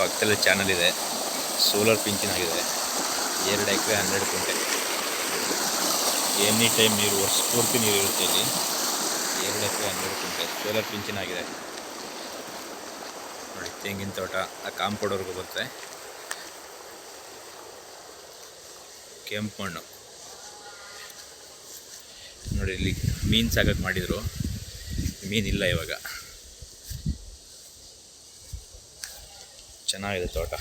ಪಕ್ಕದಲ್ಲಿ ಚಾನಲ್ ಇದೆ. ಸೋಲಾರ್ ಪಿಂಚಿನಾಗಿದೆ ಎರಡು ಎಕರೆ, ಹನ್ನೆರಡು ಕುಂಟೆ ಎನಿ ಟೈಮ್ ನೀರು, ವರ್ಷ ಪೂರ್ತಿ ನೀರು ಇರುತ್ತೆ ಇಲ್ಲಿ. ಎರಡು ಎಕರೆ, ಹನ್ನೆರಡು ಕುಂಟೆ ಸೋಲಾರ್ ಪಿಂಚಿನಾಗಿದೆ ನೋಡಿ, ತೆಂಗಿನ ತೋಟ, ಆ ಕಾಂಪೌಂಡ್ವರೆಗೂ ಬರುತ್ತೆ. ಕೆಂಪು ಮಣ್ಣು ನೋಡಿ, ಇಲ್ಲಿ ಮೀನು ಸಾಕಕ್ಕೆ ಮಾಡಿದರು. ಮೀನಿಲ್ಲ ಇವಾಗ. ಚೆನ್ನಾಗಿದೆ ತೋಟ.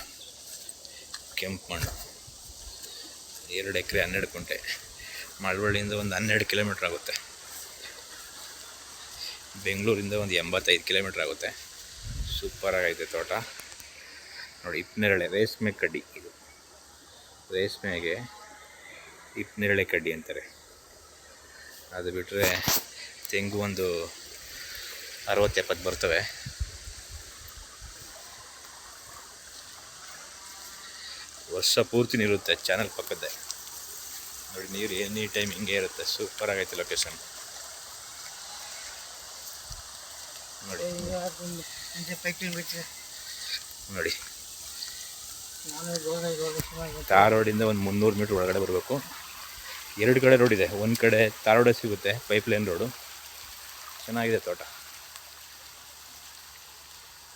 ಕೆಂಪು ಮಣ್ಣು. ಎರಡು ಎಕರೆ ಹನ್ನೆರಡು ಕುಂಟೆ ಮಳವಳ್ಳಿಯಿಂದ ಒಂದು ಹನ್ನೆರಡು ಕಿಲೋಮೀಟ್ರ್ ಆಗುತ್ತೆ. ಬೆಂಗಳೂರಿಂದ ಒಂದು ಎಂಬತ್ತೈದು ಕಿಲೋಮೀಟ್ರ್ ಆಗುತ್ತೆ. ಸೂಪರಾಗೈತೆ ತೋಟ. ನೋಡಿ ಇಪ್ಪನೇರಳೆ ರೇಷ್ಮೆ ಕಡ್ಡಿ ಇದು. ರೇಷ್ಮೆಗೆ ಇಪ್ಪನೇರಳೆ ಕಡ್ಡಿ ಅಂತಾರೆ. ಅದು ಬಿಟ್ಟರೆ ತೆಂಗು ಒಂದು ಅರವತ್ತು ಎಪ್ಪತ್ತು ಬರ್ತವೆ. ವರ್ಷ ಪೂರ್ತಿ ನೀರುತ್ತೆ ಚಾನಲ್ ಪಕ್ಕದ್ದೇ. ನೋಡಿ, ನೀರು ಎನಿ ಟೈಮ್ ಹಿಂಗೆ ಇರುತ್ತೆ. ಸೂಪರ್ ಆಗೈತೆ ಲೊಕೇಶನ್ ನೋಡಿ. ನೋಡಿ. ತಾರ್ ಒಂದು ಮುನ್ನೂರು ಮೀಟ್ರ್ ಒಳಗಡೆ ಬರಬೇಕು. ಎರಡು ಕಡೆ ರೋಡ್ ಇದೆ. ಒಂದು ಕಡೆ ತಾರ್ ರೋಡೇ ಸಿಗುತ್ತೆ ಪೈಪ್ ಲೈನ್ ರೋಡು ಚೆನ್ನಾಗಿದೆ ತೋಟ.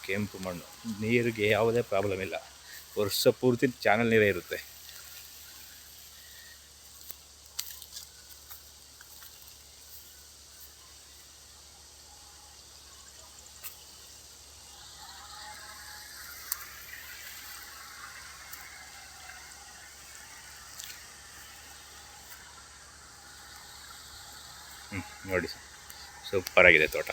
ಕೆಂಪು ಮಣ್ಣು. ನೀರಿಗೆ ಯಾವುದೇ ಪ್ರಾಬ್ಲಮ್ ಇಲ್ಲ. ವರ್ಷ ಪೂರ್ತಿ ಚಾನಲ್ ನೀರೇ ಇರುತ್ತೆ. ನೋಡಿ ಸೂಪರಾಗಿದೆ ತೋಟ.